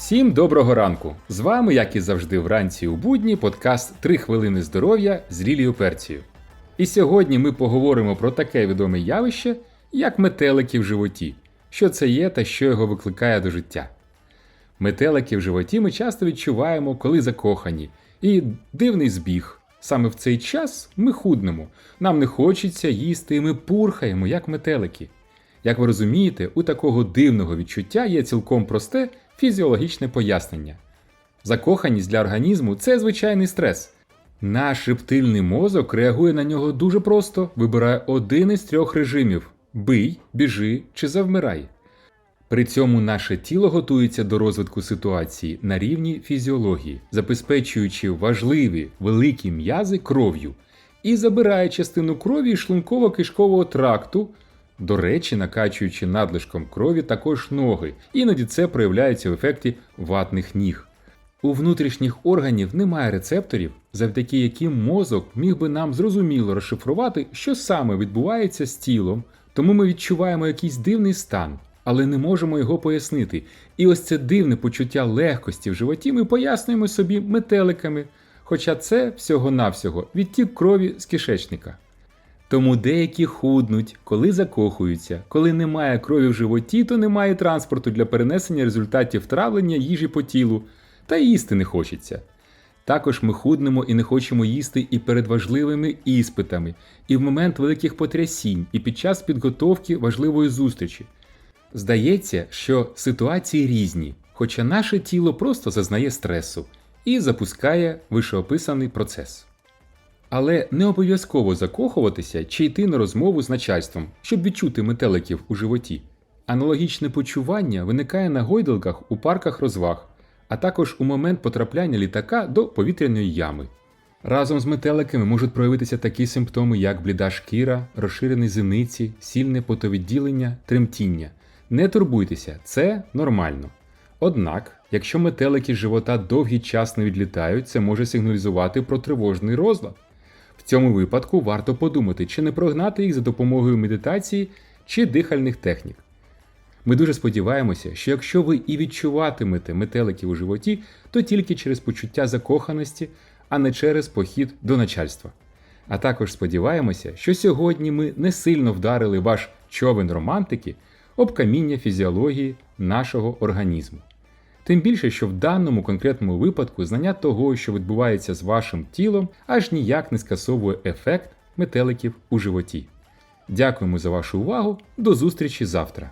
Всім доброго ранку! З вами, як і завжди, вранці у будні, подкаст «3 хвилини здоров'я з Лілією Перцією. І сьогодні ми поговоримо про таке відоме явище, як метелики в животі, що це є та що його викликає до життя. Метелики в животі ми часто відчуваємо, коли закохані, і дивний збіг. Саме в цей час ми худнемо, нам не хочеться їсти, і ми пурхаємо, як метелики. Як ви розумієте, у такого дивного відчуття є цілком просте фізіологічне пояснення. Закоханість для організму це звичайний стрес. Наш рептильний мозок реагує на нього дуже просто, вибирає один із трьох режимів: бий, біжи чи завмирай. При цьому наше тіло готується до розвитку ситуації на рівні фізіології, забезпечуючи важливі великі м'язи кров'ю і забирає частину крові шлунково-кишкового тракту, до речі, накачуючи надлишком крові також ноги, іноді це проявляється в ефекті ватних ніг. У внутрішніх органів немає рецепторів, завдяки яким мозок міг би нам зрозуміло розшифрувати, що саме відбувається з тілом, тому ми відчуваємо якийсь дивний стан, але не можемо його пояснити. І ось це дивне почуття легкості в животі ми пояснюємо собі метеликами, хоча це всього-навсього відтік крові з кишечника. Тому деякі худнуть, коли закохуються, коли немає крові в животі, то немає транспорту для перенесення результатів травлення їжі по тілу, та й їсти не хочеться. Також ми худнемо і не хочемо їсти і перед важливими іспитами, і в момент великих потрясінь, і під час підготовки важливої зустрічі. Здається, що ситуації різні, хоча наше тіло просто зазнає стресу і запускає вишеописаний процес. Але не обов'язково закохуватися чи йти на розмову з начальством, щоб відчути метеликів у животі. Аналогічне почування виникає на гойдалках у парках розваг, а також у момент потрапляння літака до повітряної ями. Разом з метеликами можуть проявитися такі симптоми, як бліда шкіра, розширені зениці, сильне потовідділення, тремтіння. Не турбуйтеся, це нормально. Однак, якщо метелики з живота довгий час не відлітають, це може сигналізувати про тривожний розлад. В цьому випадку варто подумати, чи не прогнати їх за допомогою медитації чи дихальних технік. Ми дуже сподіваємося, що якщо ви і відчуватимете метеликів у животі, то тільки через почуття закоханості, а не через похід до начальства. А також сподіваємося, що сьогодні ми не сильно вдарили ваш човен романтики об каміння фізіології нашого організму. Тим більше, що в даному конкретному випадку знання того, що відбувається з вашим тілом, аж ніяк не скасовує ефект метеликів у животі. Дякуємо за вашу увагу. До зустрічі завтра!